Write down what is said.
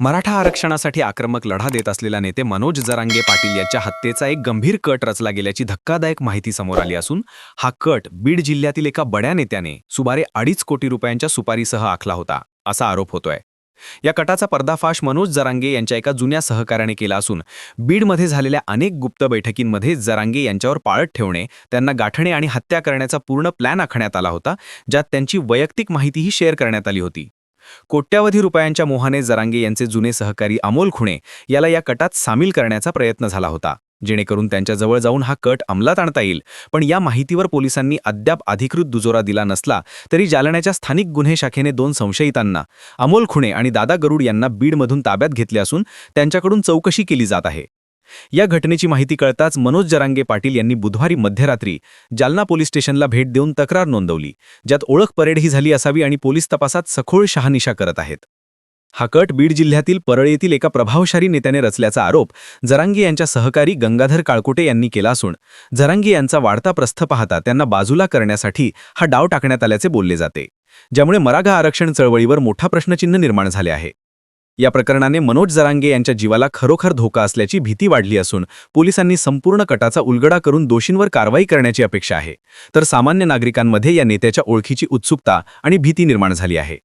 मराठा आरक्षणासाठी आक्रमक लढा देत असलेला नेते मनोज जरांगे पाटील यांच्या हत्येचा एक गंभीर कट रचला गेल्याची धक्कादायक माहिती समोर आली असून हा कट बीड जिल्ह्यातील एका बड्या नेत्याने सुमारे अडीच कोटी रुपयांच्या सुपारीसह आखला होता असा आरोप होतोय. या कटाचा पर्दाफाश मनोज जरांगे यांच्या एका जुन्या सहकार्याने केला असून बीडमध्ये झालेल्या अनेक गुप्त बैठकींमध्ये जरांगे यांच्यावर पाळत ठेवणे त्यांना गाठणे आणि हत्या करण्याचा पूर्ण प्लॅन आखण्यात आला होता ज्यात त्यांची वैयक्तिक माहितीही शेअर करण्यात आली होती. कोट्यावधी रुपयांच्या मोहाने जरांगे यांचे जुने सहकारी अमोल खुणे याला या कटात सामील करण्याचा प्रयत्न झाला होता. जेणेकरून त्यांच्याजवळ जाऊन हा कट अंमलात आणता येईल. पण या माहितीवर पोलिसांनी अद्याप अधिकृत दुजोरा दिला नसला तरी जालन्याच्या स्थानिक गुन्हे शाखेने दोन संशयितांना अमोल खुणे आणि दादा गरुड यांना बीडमधून ताब्यात घेतले असून त्यांच्याकडून चौकशी केली जात आहे. या घटनेची माहिती कळताच मनोज जरांगे पाटील यांनी बुधवारी मध्यरात्री जालना पोलीस स्टेशनला भेट देऊन तक्रार नोंदवली ज्यात ओळख परेडही झाली असावी आणि पोलीस तपासात सखोळ शहानिशा करत आहेत. हा कट बीड जिल्ह्यातील परळ येथील एका प्रभावशाली नेत्याने रचल्याचा आरोप जरांगे यांच्या सहकारी गंगाधर काळकोटे यांनी केला असून जरांगे यांचा वाढता प्रस्थ पाहता त्यांना बाजूला करण्यासाठी हा डाव टाकण्यात आल्याचे बोलले जाते ज्यामुळे मराठा आरक्षण चळवळीवर मोठा प्रश्नचिन्ह निर्माण झाले आहे. या प्रकरणाने मनोज जरांगे यांच्या जीवाला खरोखर धोका असल्याची भीती वाढली असून पोलिसांनी संपूर्ण कटाचा उलगडा करून दोषींवर कारवाई करण्याची अपेक्षा आहे. तर सामान्य नागरिकांमध्ये या नेत्याच्या ओळखीची उत्सुकता आणि भीती निर्माण झाली आहे.